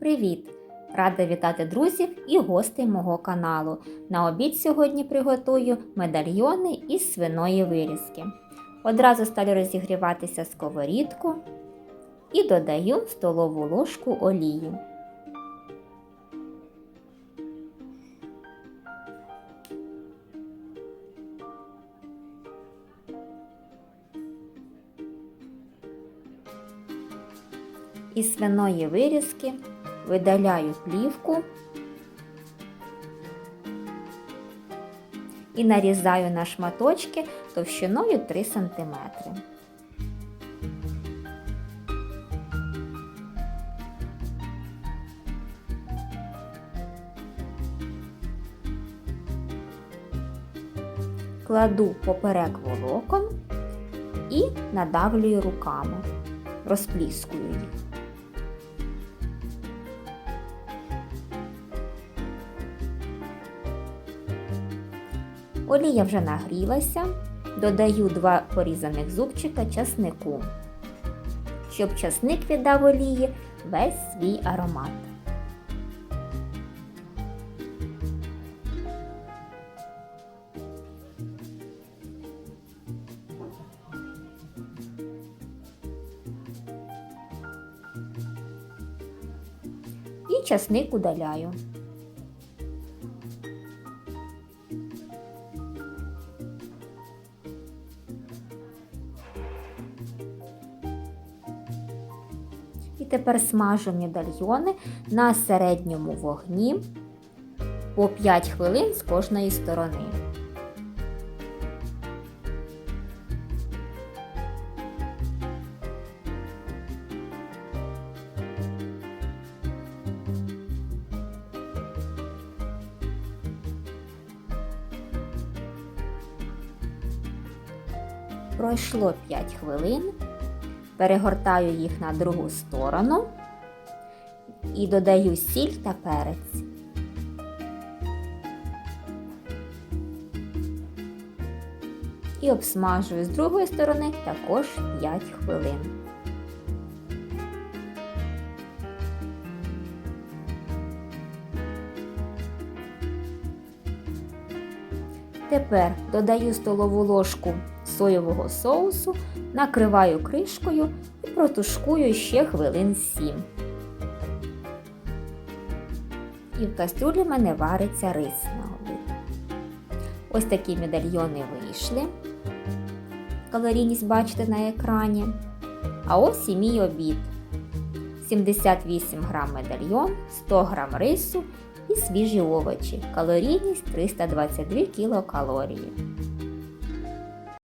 Привіт! Рада вітати друзів і гостей мого каналу. На обід сьогодні приготую медальйони із свиної вирізки. Одразу ставлю розігріватися сковорідку і додаю столову ложку олії. Із свиної вирізки видаляю плівку і нарізаю на шматочки товщиною 3 см. Кладу поперек волокон і надавлюю руками, розпліскую їх. Олія вже нагрілася, додаю два порізаних зубчика часнику, щоб часник віддав олії весь свій аромат. І часник удаляю. Тепер смажу медальйони на середньому вогні по 5 хвилин з кожної сторони. Пройшло 5 хвилин перегортаю їх на другу сторону і додаю сіль та перець. І обсмажую з другої сторони також 5 хвилин. Тепер додаю столову ложку соєвого соусу, накриваю кришкою і протушкую ще хвилин 7. І в кастрюлі в мене вариться рис на обід. Ось такі медальйони вийшли. Калорійність бачите на екрані. А ось і мій обід. 78 грам медальйон, 100 грам рису і свіжі овочі. Калорійність 322 кілокалорії.